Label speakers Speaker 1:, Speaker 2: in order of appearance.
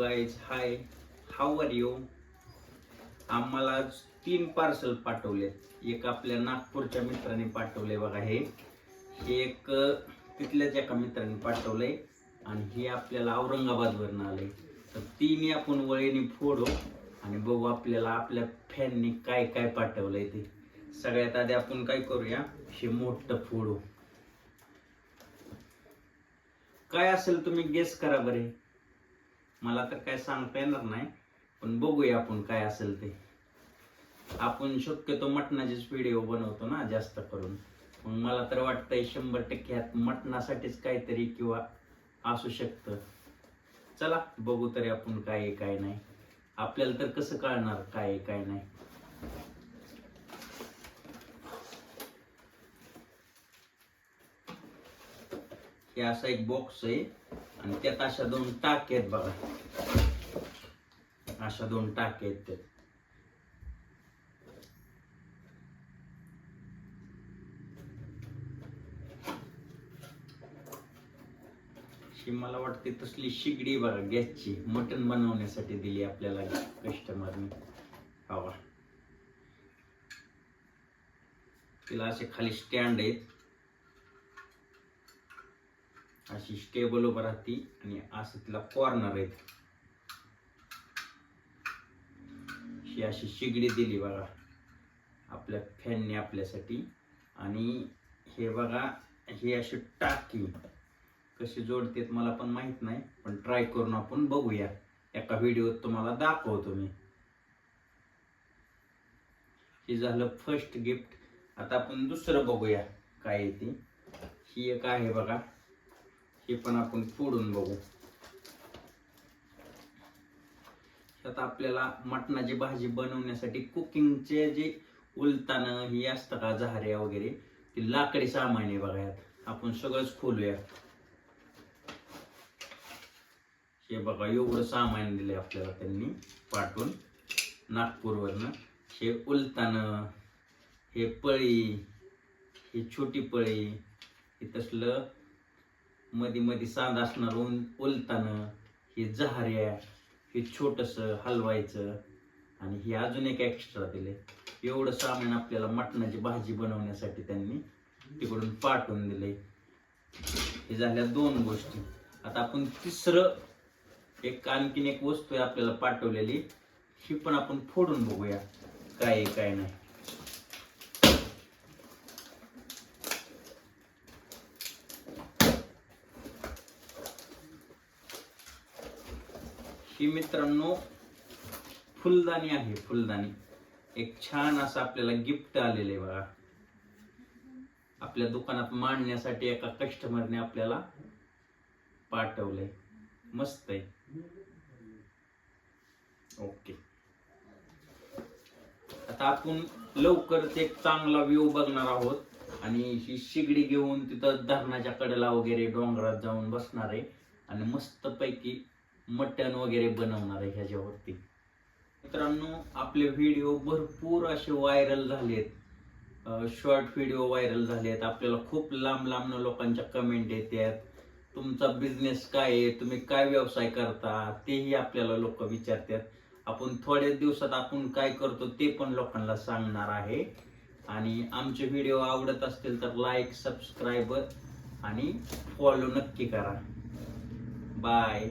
Speaker 1: Guys hi how are you आम्हाला तीन parcel पाठवलेत एक आपल्या नागपूरच्या मित्राने पाठवले बघा हे. हे एक तिथल्याच एका मित्राने पाठवलंय आणि हे आपल्याला औरंगाबादवरनं आलंय. तर तिन्ही आपण वळीने फोडू आणि बघू आपल्याला आपल्या फॅननी काय काय पाठवलंय ते. सगळ्यात आधी आपण काय करूया? हे मोठं फोडू. काय असेल तुम्ही गेस करा बरे. मला तर काय सांगता येणार नाही पण बघूया आपण काय असेल ते. आपण शक्यतो मटणाचेच व्हिडिओ बनवतो ना जास्त करून. मग मला तर वाटतंय शंभर टक्के ह्यात मटणासाठीच काहीतरी किंवा असू शकतं. चला बघू तरी आपण काय आहे काय नाही. आपल्याला तर कसं कळणार काय आहे काय नाही. हे असा एक बॉक्स आहे. आणि त्यात अशा दोन टाके आहेत बघा. अशा दोन टाके आहेत त्यात ही मला वाटते तसली शिगडी बघा गॅसची. मटण बनवण्यासाठी दिली आपल्याला कस्टमरने हवा. तिला असे खाली स्टँड आहेत. अशी स्टेबल उभं राहते आणि असं तिला कॉर्नर आहेत. ही अशी शिगडी दिली बघा. आपल्या फॅनने आपल्यासाठी. आणि हे बघा हे अशी टाकी. कशी जोडतेत मला पण माहीत नाही पण ट्राय करून आपण बघूया. एका व्हिडिओत तुम्हाला दाखवतो मी. हे झालं फर्स्ट गिफ्ट आता आपण दुसरं बघूया काय आहे ही एक आहे बघा. हे पण आपण फोडून बघू. त्यात आपल्याला मटणाची भाजी बनवण्यासाठी कुकिंगचे जे उलतानं ही असतं का झाऱ्या वगैरे ती लाकडी सामान आहे बघा आपण सगळंच खोलूया. हे बघा एवढं सामान दिलंय आपल्याला त्यांनी पाठवून. नागपूरवरनं हे उलतानं हे पळी ही छोटी पळी हे तसलं मध्ये मध्ये सांद असणार उन उलतानं हे जहाऱ्या हे छोटस हलवायचं आणि हे अजून एक एक्स्ट्रा दिले एवढं सामान आपल्याला मटणाची भाजी बनवण्यासाठी त्यांनी तिकडून पाठवून दिले हे झाल्या दोन गोष्टी. आता आपण तिसरं एक आणखीन एक वस्तू आहे आपल्याला पाठवलेली ही पण आपण फोडून बघूया काय आहे काय नाही. ही मित्रांनो फुलदाणी आहे फुलदाणी. एक छान असं आपल्याला गिफ्ट आलेलं आहे बघा. आपल्या दुकानात मांडण्यासाठी एका कस्टमरने आपल्याला पाठवलंय. मस्त आहे. ओके आता आपण लवकरच एक चांगला व्ह्यू बघणार आहोत. आणि ही शिगडी घेऊन तिथं धरणाच्या कडेला वगैरे डोंगरात जाऊन बसणार आहे. आणि मस्तपैकी मटण वगैरे बनवणार आहे ह्याच्यावरती. मित्रांनो आपले व्हिडिओ भरपूर असे व्हायरल झालेत. शॉर्ट व्हिडिओ व्हायरल झालेत. आपल्याला खूप लांब लांब लोकांच्या कमेंट येतात तुमचा बिझनेस काय आहे? तुम्ही काय व्यवसाय करता? तेही आपल्याला लोक विचारतात. आपण थोड्याच दिवसात आपण काय करतो ते पण लोकांना सांगणार आहे. आणि आमचे व्हिडिओ आवडत असतील तर लाईक सबस्क्राईब आणि फॉलो नक्की करा. बाय